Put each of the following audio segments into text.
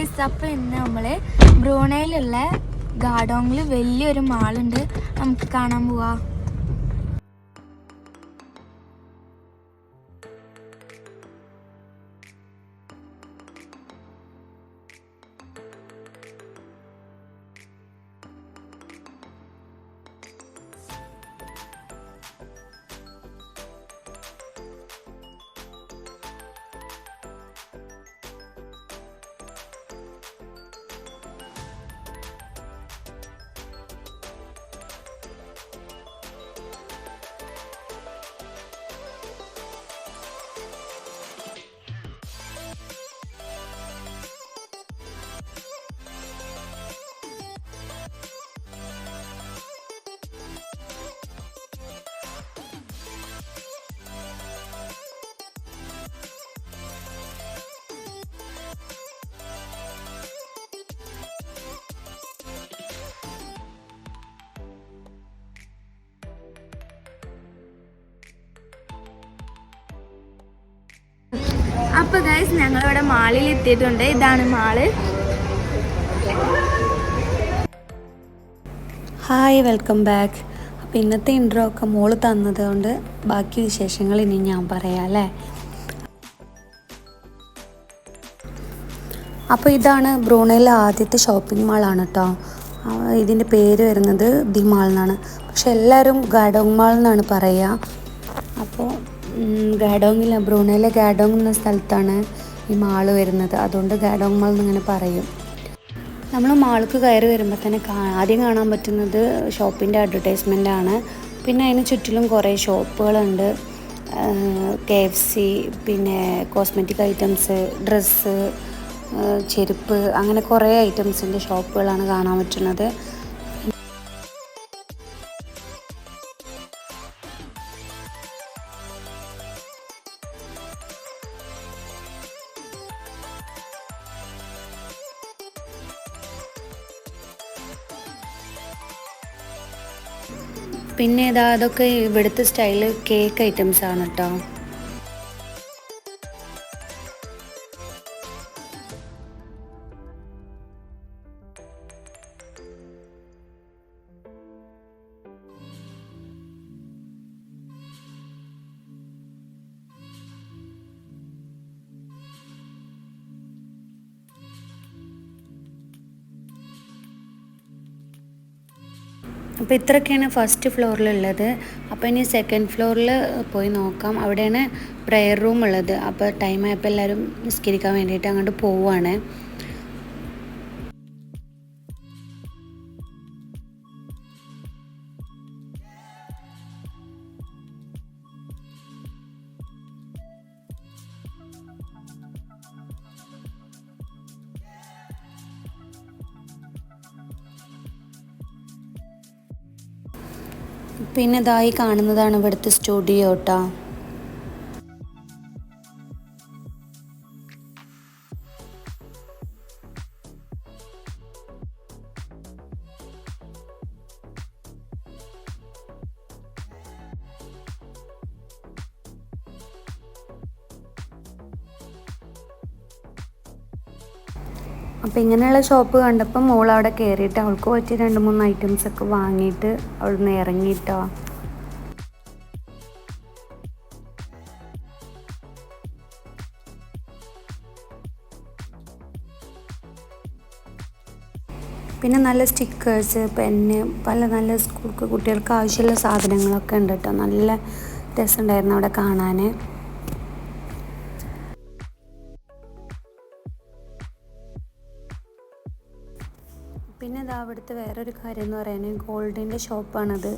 Guys അപ്പോൾ ഇന്ന് നമ്മൾ ബ്രൂണയിലുള്ള ഗാഡോങ്ങിൽ വലിയൊരു മാളുണ്ട്. നമുക്ക് കാണാൻ പോവാ. അപ്പോൾ ഗൈസ് ഞങ്ങളിവിടെ മാളിൽ എത്തിയിട്ടുണ്ട്. ഇതാണ് മാൾ. ഹായ് വെൽക്കം ബാക്ക് അപ്പോൾ ഇന്നത്തെ ഇൻട്രോ ഒക്കെ മോൾ തന്നത് കൊണ്ട് ബാക്കി വിശേഷങ്ങൾ ഇനി ഞാൻ പറയാം അല്ലേ? അപ്പോൾ ഇതാണ് ബ്രൂണയിലെ ആദ്യത്തെ ഷോപ്പിംഗ് മാളാണ് കേട്ടോ ഇതിന്റെ പേര് വരുന്നത് ദി മാൾ എന്നാണ്. പക്ഷെ എല്ലാവരും ഗാഡോങ് മാൾ എന്നാണ് പറയുക അപ്പോൾ ഗാഡോങ്ങിൽ ബ്രൂണയിലെ ഗാഡോങ് എന്ന സ്ഥലത്താണ് ഈ മാൾ വരുന്നത്. അതുകൊണ്ട് ഗാഡോങ് മാൾ എന്നിങ്ങനെ പറയും. നമ്മൾ മാൾക്ക് കയറി വരുമ്പോൾ തന്നെ ആദ്യം കാണാൻ പറ്റുന്നത് ഷോപ്പിന്റെ അഡ്വർടൈസ്മെന്റ് ആണ്. പിന്നെ അതിന് ചുറ്റിലും കുറേ ഷോപ്പുകളുണ്ട്. കെ എഫ് സി പിന്നെ കോസ്മെറ്റിക് ഐറ്റംസ് ഡ്രസ്സ് ചെരുപ്പ് അങ്ങനെ കുറേ ഐറ്റംസിന്റെ ഷോപ്പുകളാണ് കാണാൻ പറ്റുന്നത്. പിന്നെ ഇതാ അതൊക്കെ ഇവിടുത്തെ സ്റ്റൈൽ കേക്ക് ഐറ്റംസ് ആണ് കേട്ടോ അപ്പോൾ ഇത്രയൊക്കെയാണ് ഫസ്റ്റ് ഫ്ലോറിലുള്ളത് അപ്പോൾ ഇനി സെക്കൻഡ് ഫ്ലോറിൽ പോയി നോക്കാം. അവിടെയാണ് പ്രെയർ റൂം ഉള്ളത്. അപ്പോൾ ടൈം ആയപ്പോൾ എല്ലാവരും നിസ്കരിക്കാൻ വേണ്ടിയിട്ട് അങ്ങോട്ട് പോവുകയാണ്. പിന്നെ ഇതായി കാണുന്നതാണ് ഇവിടുത്തെ സ്റ്റുഡിയോ കേട്ടോ അപ്പോൾ ഇങ്ങനെയുള്ള ഷോപ്പ് കണ്ടപ്പോൾ മോൾ അവിടെ കയറിയിട്ട് അവൾക്ക് പറ്റിയ രണ്ട് മൂന്ന് ഐറ്റംസ് ഒക്കെ വാങ്ങിയിട്ട് അവിടുന്ന് ഇറങ്ങിയിട്ടോ പിന്നെ നല്ല സ്റ്റിക്കേഴ്സ് പെന്ന് പല നല്ല സ്കൂൾ കുട്ടികൾക്ക് ആവശ്യമുള്ള സാധനങ്ങളൊക്കെ ഉണ്ട് കേട്ടോ നല്ല രസമുണ്ടായിരുന്നു അവിടെ കാണാൻ അവിടുത്തെ വേറൊരു കാര്യം എന്ന് പറയുന്നത് ഗോൾഡിന്റെ ഷോപ്പാണത്.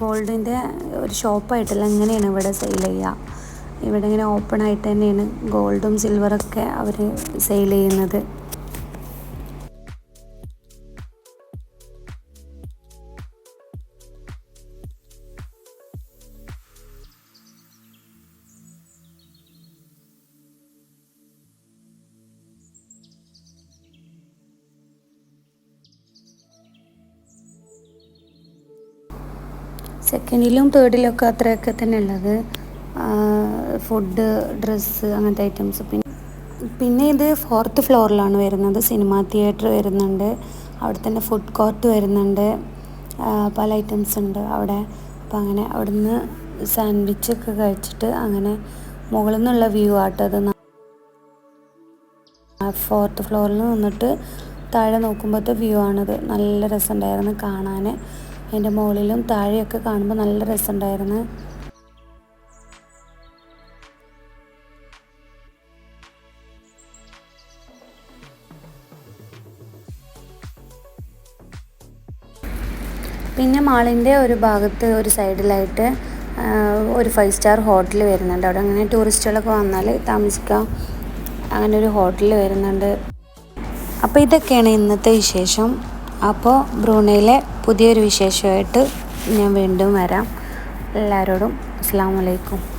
ഗോൾഡിന്റെ ഒരു ഷോപ്പായിട്ടല്ല അങ്ങനെയാണ് ഇവിടെ സെയിൽ ചെയ്യുക. ഇവിടെ ഇങ്ങനെ ഓപ്പൺ ആയിട്ട് തന്നെയാണ് ഗോൾഡും സിൽവറൊക്കെ അവർ സെയിൽ ചെയ്യുന്നത്. സെക്കൻഡിലും തേർഡിലും ഒക്കെ അത്രയൊക്കെ തന്നെ ഉള്ളത്. ഫുഡ് ഡ്രസ്സ് അങ്ങനത്തെ ഐറ്റംസ് പിന്നെ പിന്നെ ഇത് ഫോർത്ത് ഫ്ലോറിലാണ് വരുന്നത്. സിനിമാ തിയേറ്റർ വരുന്നുണ്ട്. അവിടെ തന്നെ ഫുഡ് കോർട്ട് വരുന്നുണ്ട്. പല ഐറ്റംസ് ഉണ്ട് അവിടെ. അപ്പോൾ അങ്ങനെ എടന്ന് സാൻഡ്വിച്ച് ഒക്കെ കഴിച്ചിട്ട് അങ്ങനെ മുകളിൽ നിന്നുള്ള വ്യൂ ആട്ടത് ഫോർത്ത് ഫ്ലോറിൽ നിന്നിട്ട് താഴെ നോക്കുമ്പോഴത്തെ വ്യൂ ആണിത്. നല്ല രസമുണ്ടായിരുന്നു കാണാൻ അതിന്റെ മുകളിലും താഴെയൊക്കെ കാണുമ്പോൾ നല്ല രസമുണ്ടായിരുന്നു. പിന്നെ മാളിന്റെ ഒരു ഭാഗത്ത് ഒരു സൈഡിലായിട്ട് ഒരു ഫൈവ് സ്റ്റാർ ഹോട്ടൽ വരുന്നുണ്ട്. അവിടെ അങ്ങനെ ടൂറിസ്റ്റുകളൊക്കെ വന്നാൽ താമസിക്കാം. അങ്ങനെ ഒരു ഹോട്ടൽ വരുന്നുണ്ട്. അപ്പോൾ ഇതൊക്കെയാണ് ഇന്നത്തെ വിശേഷം. അപ്പോൾ ബ്രൂണയിലെ പുതിയൊരു വിശേഷമായിട്ട് ഞാൻ വീണ്ടും വരാം. എല്ലാവരോടും അസ്സാം വലൈക്കും